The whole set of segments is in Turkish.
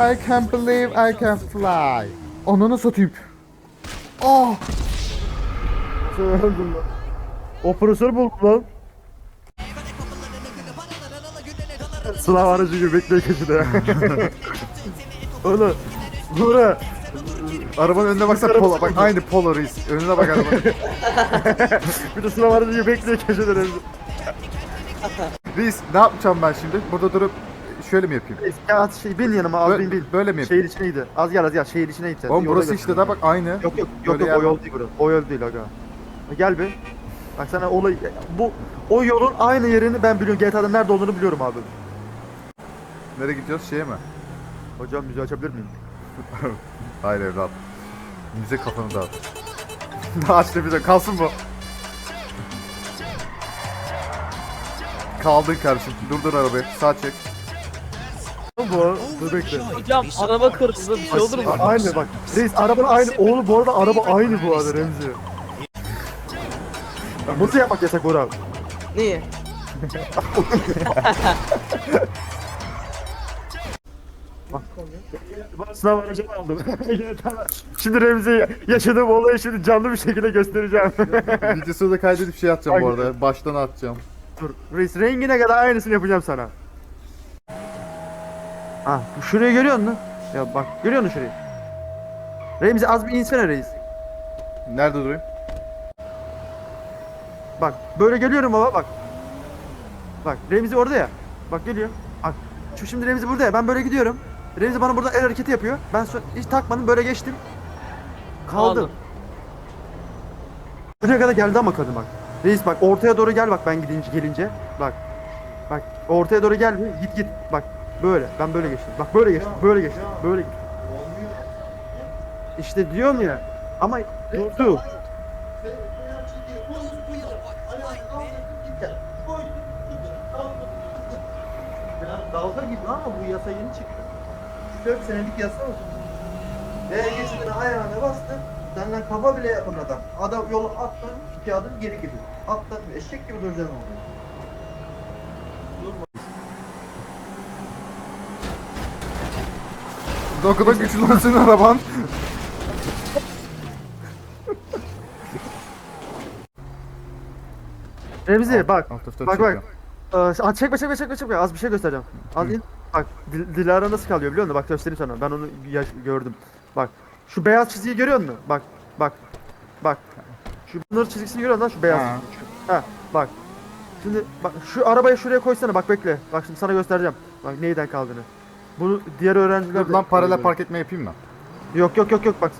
I can't believe I can fly. Onunu satayım. Oh. Öldüm lan. Operatör buldum lan. Sınav aracı gibi bekliyor köşede. Oğlum. Nura. Arabanın önüne baksana Polo. Bak aynı Polo reis. Önüne bak arabanın. Bir de sınav aracı gibi bekliyor köşede. reis ne yapacağım ben şimdi? Burada durup şöyle mi yapayım? Ya at şey bin yanıma az bin bin. Böyle, böyle mi yapayım? Şehir içine gidi. Az gel az gel şehir içine gideceğiz. Oğlum burası işte de bak aynı. Yok yok yok Böyle yok yer o yol değil burası. O yol değil aga. Gel bir. Bak sana olay bu o yolun aynı yerini ben biliyorum. GTA'da nerede olduğunu biliyorum abi. Nereye gidiyoruz? Şeye mi? Hocam müziği açabilir miyim? Hayır evlat. Müze kafanı dağıt. Aç da bize kalsın bu. Kaldın kardeşim. Durdur arabayı. Sağ çek. Bu dur bekle. Hocam araba kırıldı bir şey olur mu? Aynı bak. Reis araba aynı. Oğlum bu arada araba aynı bu arada Remzi. Ya Nasıl yapmak yasak Bora? Niye? Sınav aracımı aldım. şimdi Remzi yaşadığım olayı şimdi canlı bir şekilde göstereceğim. Videosunu da kaydedip şey atacağım bu arada. Baştan atacağım. Dur. Reis rengine kadar aynısını yapacağım sana. Ha, şurayı görüyor musun? Ya bak görüyor musun şurayı? Remzi az bir insene reis. Nerede durayım? Bak böyle geliyorum baba bak. Bak Remzi orada ya. Bak geliyor. Bak. Şu şimdi Remzi burada ya. Ben böyle gidiyorum. Remzi bana burada el hareketi yapıyor. Ben hiç takmadım böyle geçtim. Kaldım. Kaldım. Buraya kadar geldi ama kadın bak. Reis bak ortaya doğru gel bak ben gidince gelince. Bak. Bak ortaya doğru gel bir git git. Bak böyle ben böyle geçtim. Bak böyle geçtim. Böyle geçtim. Böyle geçtim. İşte diyorum ya. Ama durdu. Dalga gibi ama bu yasa yeni çıktı. 4 senelik yasa olsun. Ve geçidine ayağına bastı. Senden kafa bile yapın adam. Adam yolu attan iki adım geri gidiyor. Attan eşek gibi duracaksın orada. O kadar güçlü lan senin araban. Remzi bak. Alt F4 Bak, çekiyorum. Ee, çekme çekme çekme çekme az bir şey göstereceğim. Az in. Bak Dil- Dilara nasıl kalıyor biliyor musun? Bak göstereyim sana. Ben onu ya- gördüm. Bak şu beyaz çizgiyi görüyor musun? Bak bak bak. Şu sınır çizgisini görüyor musun lan şu beyaz? Ha. Ha bak. Şimdi bak şu arabayı şuraya koysana bak bekle. Bak şimdi sana göstereceğim. Bak neyden kaldığını. Bunu diğer öğrenciler Dur de- lan paralel park etme yapayım mı? Yok yok yok yok bak.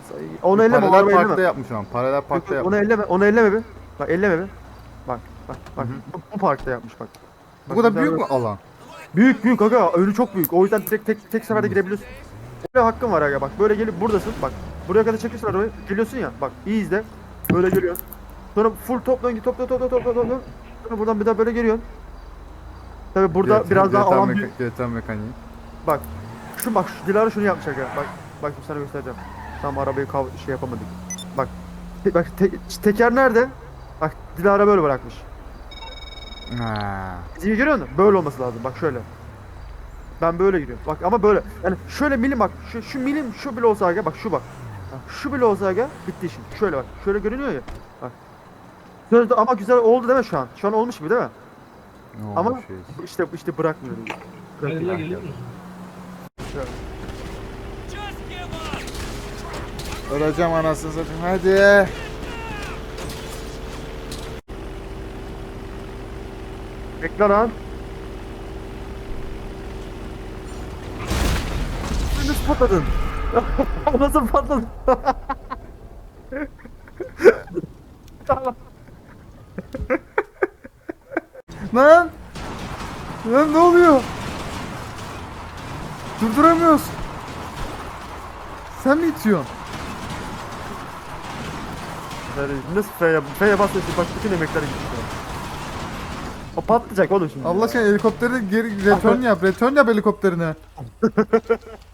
Onu elleme, o Paralel arabayı parkta elleme. yapmış şu an. Paralel Yok, parkta yok, onu yapmış. elleme, onu elleme bir. Bak elleme bir. Bak bak bak. Bu, bu parkta yapmış bak. Bu Bak, kadar güzel büyük mü alan? Büyük büyük aga önü çok büyük. O yüzden tek tek tek seferde girebiliyorsun. Böyle hakkın var aga bak. Böyle gelip buradasın bak. Buraya kadar çekiyorsun arabayı. Geliyorsun ya bak iyi izle. Böyle geliyorsun. Sonra full toplan git topla topla topla topla. Sonra buradan bir daha böyle geliyorsun. Tabi burada biraz daha alan büyük. GTA mekaniği. Bak. Şu bak şu Dilara şunu yapmış aga. Bak. Bak şimdi sana göstereceğim. Tam arabayı kav şey yapamadık. Bak. Te- bak te- teker nerede? Bak Dilara böyle bırakmış. Ha. İyi görüyor musun? Böyle olması lazım. Bak şöyle. Ben böyle giriyorum. Bak ama böyle. Yani şöyle milim bak. Şu, şu milim şu bile olsa aga. Bak şu bak. Bak, Şu bile olsa aga. Bitti işin. Şöyle bak. Şöyle görünüyor ya. Bak. Sözde ama güzel oldu değil mi şu an? Şu an olmuş gibi değil mi? Ne Ama- şey? İşte işte bırakmıyorum. Bırakmıyorum. Öleceğim anasını satayım. Hadi. Bekle lan. Nasıl patladın? Nasıl patladın? Tamam. Lan! Lan ne oluyor? Durduramıyoruz. Sen mi itiyorsun? Yani nasıl F'ye F'ye basıyorsun bak bütün emekler gitti. O patlayacak oğlum şimdi. Allah aşkına helikopteri geri return yap. Return yap helikopterine.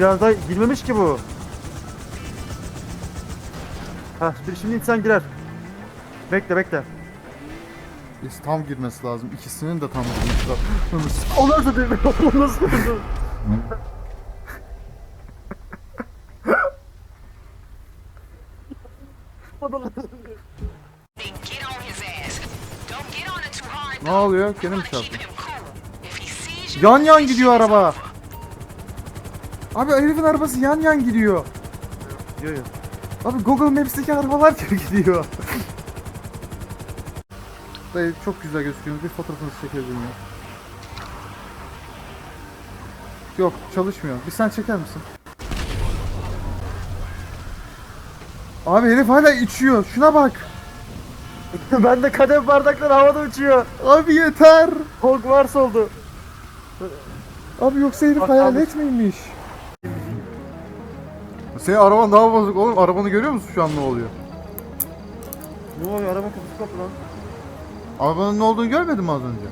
Daha girmemiş ki bu. Ha şimdi sen girer. Bekle bekle. Biz tam girmesi lazım. İkisinin de tam girmesi lazım. O nasıl değil? O nasıl hard. ne oluyor? Gene mi çarptı? Yan yan gidiyor araba. Abi herifin arabası yan yan gidiyor. Diyor ya. Abi Google Maps'teki arabalar gibi gidiyor. Dayı çok güzel gözüküyorsunuz. Bir fotoğrafınızı çekebilir miyim? Yok çalışmıyor. Bir sen çeker misin? Abi herif hala içiyor. Şuna bak. ben de kadeh bardaklar havada uçuyor. Abi yeter. Hogwarts oldu. Abi yoksa herif Bak hayalet abi. miymiş? Senin araban daha bozuk oğlum. Arabanı görüyor musun şu an ne oluyor? Ne oluyor araba kapısı kapı lan. Arabanın ne olduğunu görmedin mi az önce?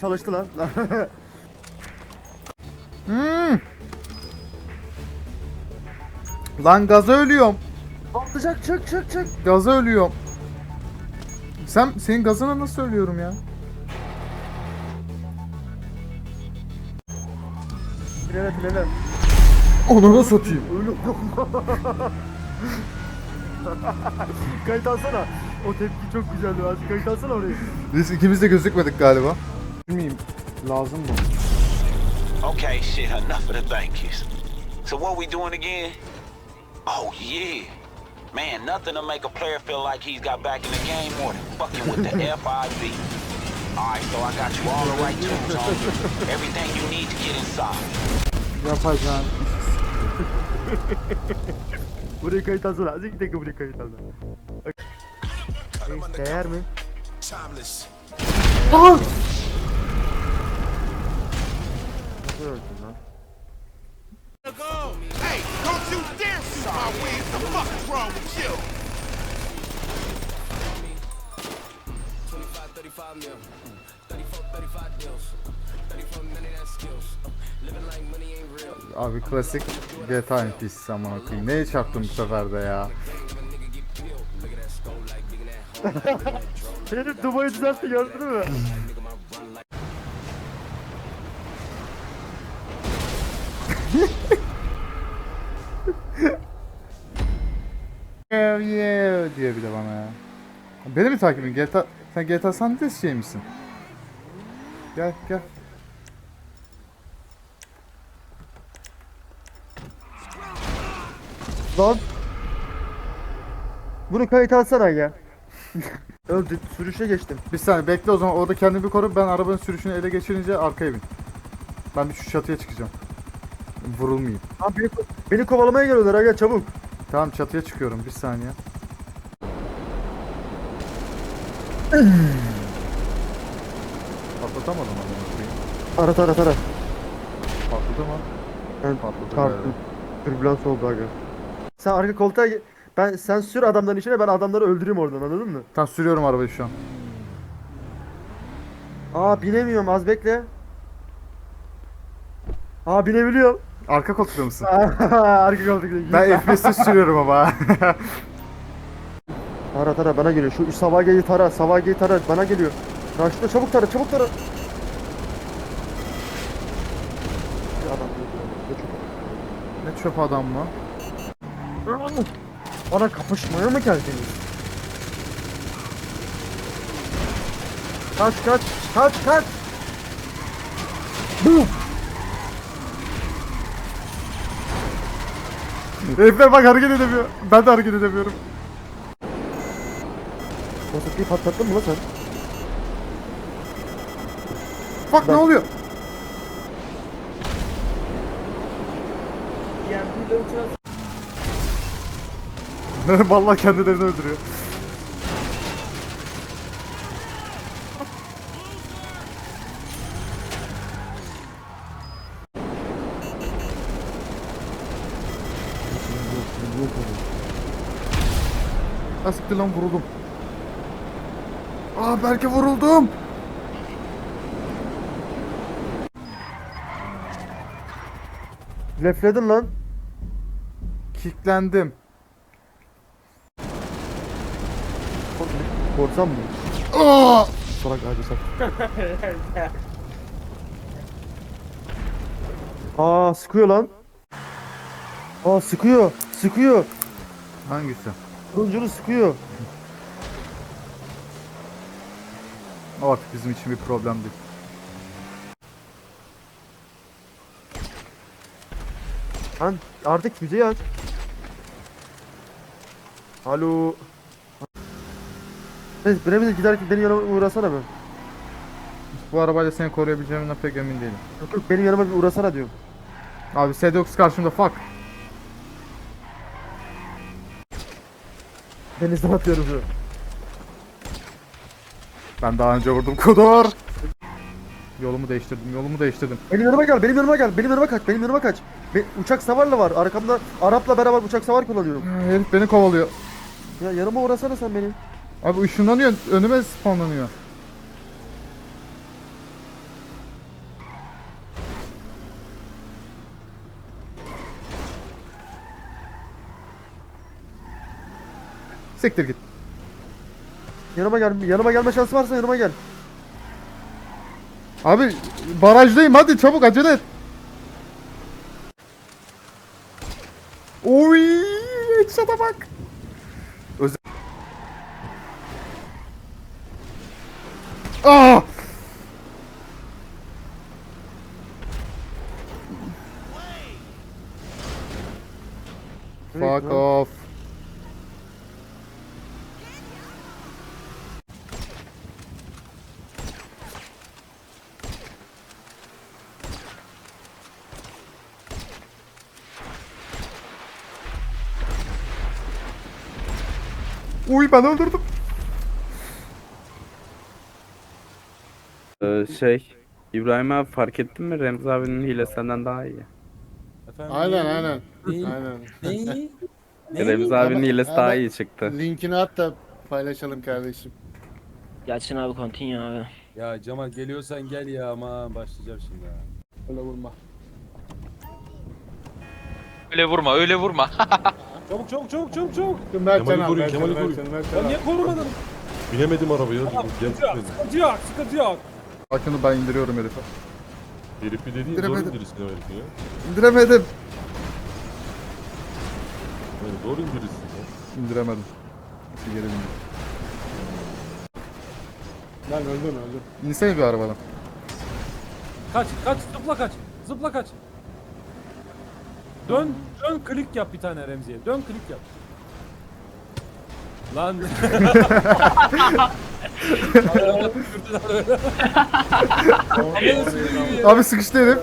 Çalıştı lan. Hmm. Lan gaza ölüyorum. Patlayacak çık çık çık. Gaza ölüyorum. Sen senin gazına nasıl ölüyorum ya? Finale finale. Onu satayım. Öyle Kayıt alsana. O tepki çok güzeldi. Azıcık kayıt alsana orayı. Biz ikimiz de gözükmedik galiba. Bilmeyeyim. Lazım bu. Okay, shit, enough of the thank yous. So what we doing again? Oh yeah. Man, nothing to make a player feel like he's got back in the game more than fucking with the FIB. Alright, so I got you all the right tools on you. Everything you need to get inside. Yapacağım. Burayı kayıt alsana. Azıcık dakika burayı kayıt alsana. Reis, Değer mi? Aa! Nasıl öldün my wings! The fuck is wrong with you? Abi klasik GTA NPC'si amına koyayım. Neye çarptım bu sefer de ya? Herif Dubai'yi düzeltti gördün mü? Yeah, yeah diyor bir de bana ya. Beni mi takip ediyorsun? GTA, sen GTA San Andreas şey misin? Gel gel. Lan. Bunu kayıt alsana ya. Öldü. Sürüşe geçtim. Bir saniye bekle o zaman orada kendini bir koru. Ben arabanın sürüşünü ele geçirince arkaya bin. Ben bir şu çatıya çıkacağım. Vurulmayayım. Abi beni, beni kovalamaya geliyorlar aga çabuk. Tamam çatıya çıkıyorum bir saniye. Patlatamadım adamı. Ara tara tara. Patladı mı? Ben Patladı galiba. türbülans oldu aga. Sen arka koltuğa ge- ben sen sür adamların içine ben adamları öldüreyim oradan anladın mı? Tamam sürüyorum arabayı şu an. Aa binemiyorum az bekle. Aa binebiliyorum. Arka koltukta mısın? arka koltukta. ben FPS'te sürüyorum ama. Tara tara bana geliyor. Şu Savage'yi tara, Savage'yi tara bana geliyor. Raşla çabuk tara, çabuk tara. Ne çöp adam mı? Bana kapışmaya mı geldiniz? Kaç kaç kaç kaç. Bu. Herifler bak hareket edemiyor. Ben de hareket edemiyorum. Basitliği patlattın mı lan sen? Bak Ben- ne oluyor? Yani bir de uçan Vallahi kendilerini öldürüyor. Asiktir lan vuruldum. Aa belki vuruldum. Lefledin lan. Kicklendim. Korksam mı? Aa! Salak hadi salak. Aa sıkıyor lan. Aa sıkıyor. Sıkıyor. Hangisi? Turuncunu sıkıyor. O artık bizim için bir problem değil. Lan artık müziği aç. Alo. Neyse Bremiz'e giderken benim yanıma uğrasana be. Bu arabayla seni koruyabileceğimden pek emin değilim. Yok yok benim yanıma bir uğrasana diyorum. Abi Sedox karşımda fuck. Denizden atıyoruz ya. Ben daha önce vurdum Kodor. Yolumu değiştirdim, yolumu değiştirdim. Benim yanıma gel, benim yanıma gel, benim yanıma kaç, benim yanıma kaç. Be- uçak savarla var, arkamda Arap'la beraber uçak savar kullanıyorum. Ya, Herif beni kovalıyor. Ya yanıma uğrasana sen benim. Abi ışınlanıyor, önüme spawnlanıyor. Siktir git. Yanıma gel, yanıma gelme şansı varsa yanıma gel. Abi barajdayım hadi çabuk acele et. Oy, headshot'a bak. Özel... Aa! Fuck off. Ben öldürdüm. Ee, şey İbrahim abi fark ettin mi Remzi abinin hile senden daha iyi. Aynen aynen. Aynen. Neyi? Remzi abinin hilesi daha iyi çıktı. Linkini at da paylaşalım kardeşim. Gelsin abi continue abi. Ya Cemal geliyorsan gel ya ama başlayacağım şimdi ha. Öyle vurma. Öyle vurma, öyle vurma. Çabuk çabuk çabuk çabuk çabuk. Kemal'i al, koruyun, Kemal'i koruyun. Al. niye korumadın? Binemedim arabaya. Tamam, Gel sıkıntı yok, sıkıntı yok, sıkıntı yok. Bakın ben indiriyorum herifi. Herif bir dediğin zor Binemedim. indirirsin o herifi ya. İndiremedim. Yani zor indirirsin ya. İndiremedim. Bir geri bindim. Lan öldün öldün. İnsene bir arabadan. Kaç, kaç, zıpla kaç, zıpla kaç. Dön, dön klik yap bir tane Remzi'ye. Dön klik yap. Lan. Abi sıkıştı herif.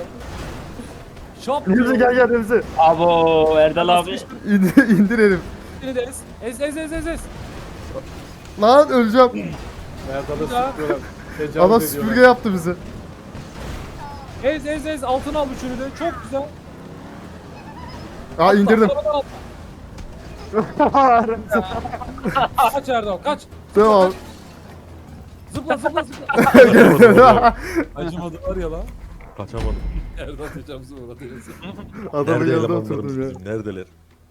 Şap Remzi gel gel Remzi. Abo Erdal abi. İndir, indir herif. Ez. Ez ez ez ez ez. Lan öleceğim. Tecavüz Adam süpürge yaptı bizi. Ez ez ez altına al üçünü de. Çok güzel. Aa indirdim. Arabadan atla. Kaç Erdal kaç. Tamam. Zıpla zıpla zıpla. Acımadı var ya lan. Kaçamadım. Erdal tecavüzü uğradınız. Adamın Nerede yanında elemanlarımız oturdum ya. bizim? Neredeler?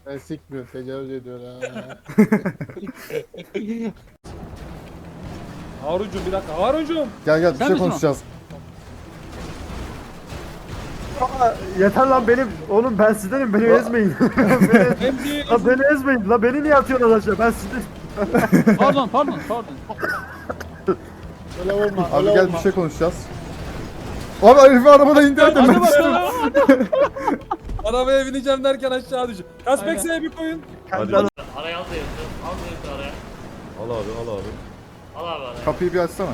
Ben sikmiyor. Tecavüz ediyor ha. Haruncuğum bir dakika. Haruncuğum. Gel gel bir şey konuşacağız. Yeter lan benim. Oğlum ben sizdenim beni ezmeyin. beni, la beni ezmeyin. La beni niye atıyorsun aşağı? Ben sizde. Pardon pardon pardon. Öyle vurma. Abi öyle gel vurma. bir şey konuşacağız. Abi herifi arabadan indirdim ben. Hadi. Arabaya bineceğim derken aşağı düşün. Kaspekse'ye bir koyun. Hadi. Araya al da yazıyor. Al da yazıyor araya. Al abi al abi. Al abi araya. Kapıyı bir açsana.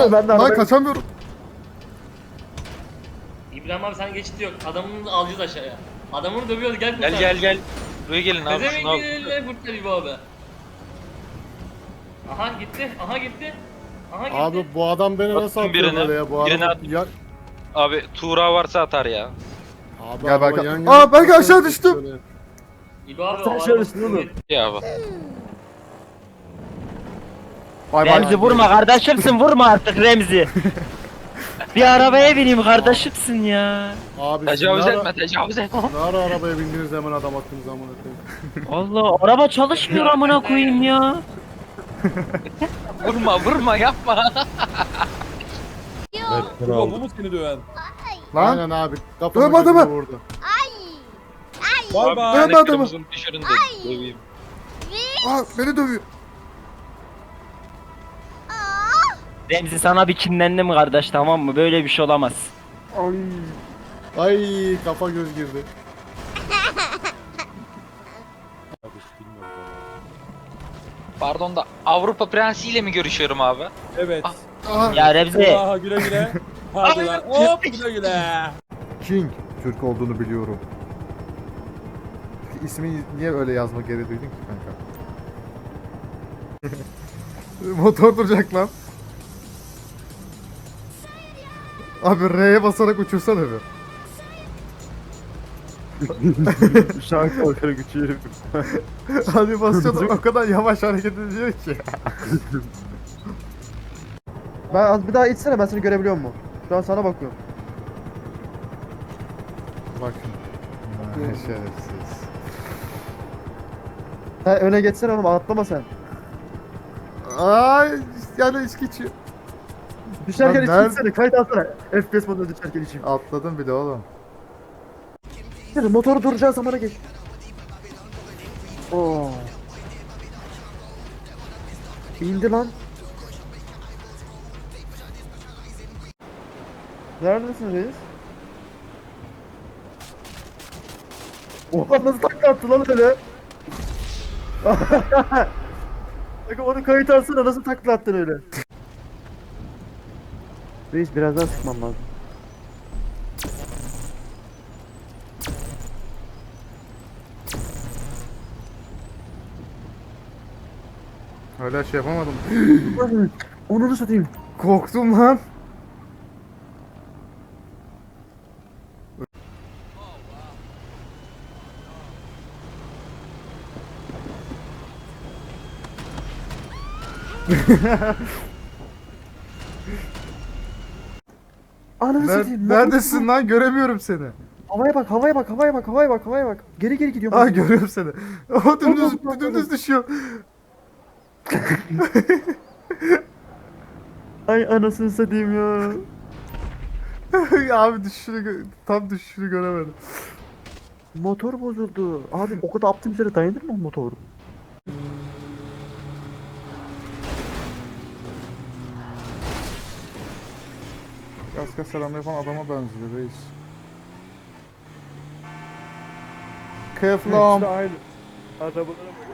Ben de Lan arabaya... kaçamıyorum. İbrahim abi sen geçit yok. Adamını alacağız aşağıya. Adamını dövüyordu gel kurtar. Gel gel gel. Buraya gelin abi Pezevenk şunu al. gel gel kurtar İbo abi. Aha gitti. Aha gitti. Aha gitti. Abi bu adam beni nasıl Attım atıyor birine, böyle ya? Bu birine adam attım. ya, Abi Tuğra varsa atar ya. Abi Gel araba Berkan. yan Aa, Berkan aşağı düştüm. İbo abi Sen o şöyle araba- üstüne oğlum. Ya bak. Bay bay. Remzi vurma kardeşimsin vurma artık Remzi. bir arabaya bineyim kardeşimsin ya. Abi siz Tecavüz ne ara- etme tecavüz etme. Ne ara arabaya bindiniz hemen adam attınız amına koyayım. Allah araba çalışmıyor amına koyayım ya. vurma vurma yapma. Evet, Bu kral. bu mu seni döven? Lan. Aynen abi. Kafama Öp adamı. gözüme vurdu. Bay bay. Ben de adamı. düşürün de döveyim. Aa, beni dövüyor. Remzi sana bir kinlendim kardeş tamam mı? Böyle bir şey olamaz. Ay. Ay kafa göz girdi. Abi, bilmiyorum Pardon da Avrupa prensiyle mi görüşüyorum abi? Evet. Aa, Ya Remzi. Aha güle güle. Hadi lan. Hop güle güle. King. Türk olduğunu biliyorum. İsmi niye öyle yazma geri duydun ki kanka? Motor duracak lan. Abi R'ye basarak uçursana bir. Şarkı olarak uçuyorum. Abi basıyordum o kadar yavaş hareket ediyor ki. Ben az bir daha içsene ben seni görebiliyor mu? Şu an sana bakıyorum. Bakın. Ay, şerefsiz. Sen öne geçsene oğlum atlama sen. Ay yani içki içiyor. Düşerken Lan nerede- içsene kayıt alsana. FPS modunda düşerken içeyim. Atladım bile oğlum. Hadi motoru duracağı zamana geç. Oo. İndi lan. Neredesin reis? Oha nasıl takla attı lan öyle? Bakın onu kayıt alsana nasıl takla attın öyle? Reis biraz daha sıkmam lazım. Hala şey yapamadım. Onu da satayım. Korktum lan. Ananı satayım. neredesin lan? Göremiyorum seni. Havaya bak, havaya bak, havaya bak, havaya bak, havaya bak. Geri geri gidiyorum. Aa görüyorum seni. O dümdüz, dümdüz düşüyor. Ay anasını satayım ya. Abi düşüşünü gö- tam düşüşünü göremedim. Motor bozuldu. Abi o kadar yaptığım üzere dayanır mı motor? Kaska selam yapan adama benziyor reis.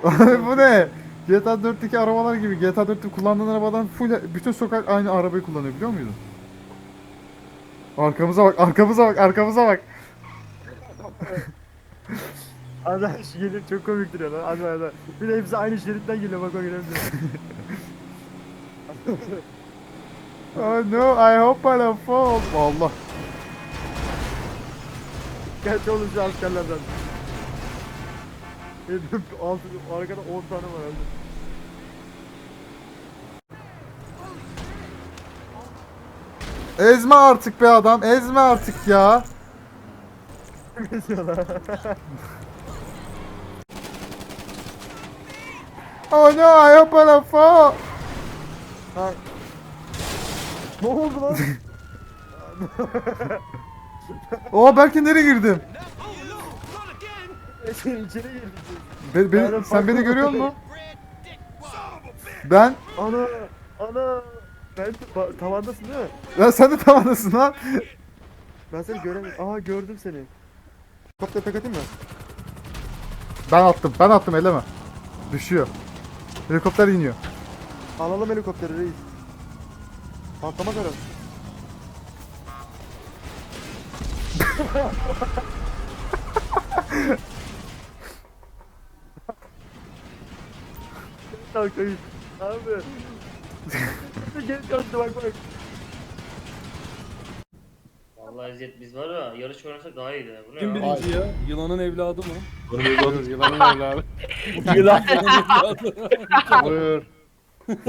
Bak. Bu ne? GTA 4'teki arabalar gibi. GTA 4'te kullandığın arabadan full bütün sokak aynı arabayı kullanıyor biliyor muydun? Arkamıza bak, arkamıza bak, arkamıza bak. Adam gelir çok komik duruyor lan. Hadi hadi. Bir de hepsi aynı şeritten geliyor bak o geliyor. Oh no, I hope I don't fall. Allah. Gerçi oğlum şu askerlerden. Benim altı, arkada 10 tane var herhalde. Ezme artık be adam, ezme artık ya. Oh no, I hope I don't fall. Ha. Ne oldu lan? Oo belki nereye girdim? Sen içeri girdin. Be- beni- Yani sen beni farklı- görüyor musun? Ben, Ana, ana. Ben ba- tavandasın değil mi? ya sen de tavandasın lan. Ben seni göremiyorum. Aa gördüm seni. Kopya tek atayım mı? Ben attım, ben attım eleme. Düşüyor. Helikopter iniyor. Alalım helikopteri reis. Patlamaz herhalde. Kalkayım. Abi. Geri kaçtı bak bak. Vallahi İzzet biz var ya yarış oynasak daha iyiydi. ya. Bu ne Kim ya? birinci ya? Yılanın evladı mı? Buyur yılanın evladı. Yılan. Yılanın evladı.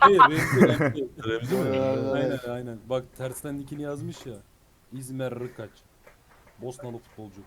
Hayır Remzi Remzi. Remzi mi? Aynen aynen. Bak tersten ikini yazmış ya. İzmer Rıkaç. Bosnalı futbolcu.